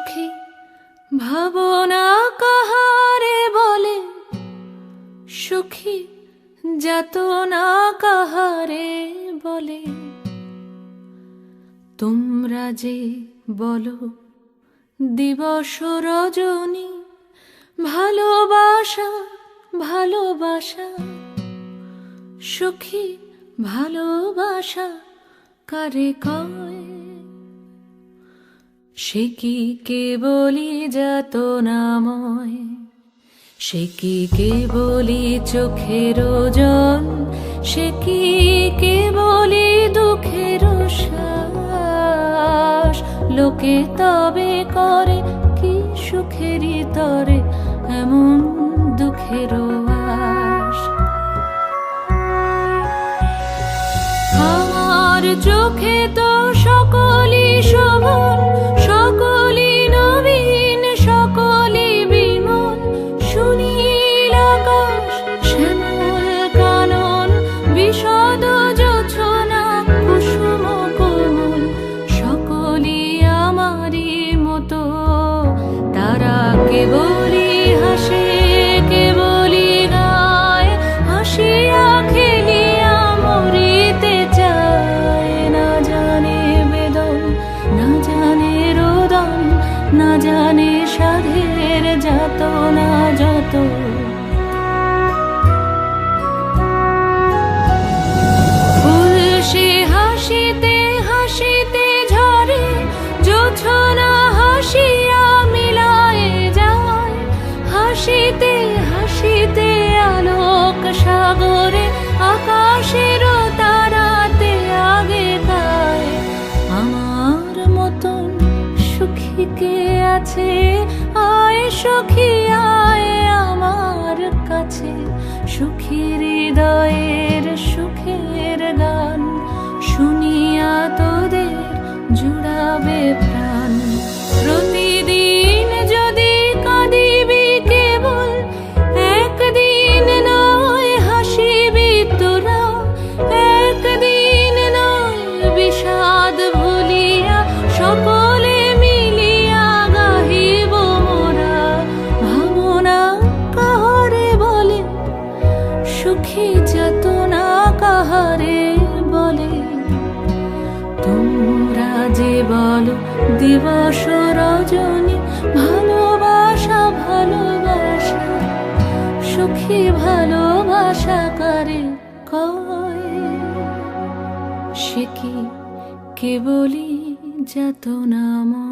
সুখী ভাবনা কাহারে বলে, সুখী যাতনা কাহারে বলে। তোমরা যে বলো, দিবস রজনী, ভালোবাসা ভালোবাসা, সুখী ভালোবাসা কারে কয়? সে কি কে কেবলি যত নাময়? সে কি কেবলি চোখের জন সে কি কেবলি দুঃখের শ্বাস? লোকে তবে করে কি সুখেরই তরে এমন দুঃখের আশ আমার চোখে তো সকলই শোভন না জানে সাধের যত না যত। হাসিতে হাসিতে ঝরে মিলায় যায়। হাসিতে হাসিতে আলোক সাগরে আকাশের কে আছে আয় সখী। সুখী যাতনা কাহারে বলে? তোমরা যে বলো, দিবস রজনী, ভালোবাসা ভালোবাসা, সুখী, ভালোবাসা করে কয়? সে কি কেবলই যাতনাময়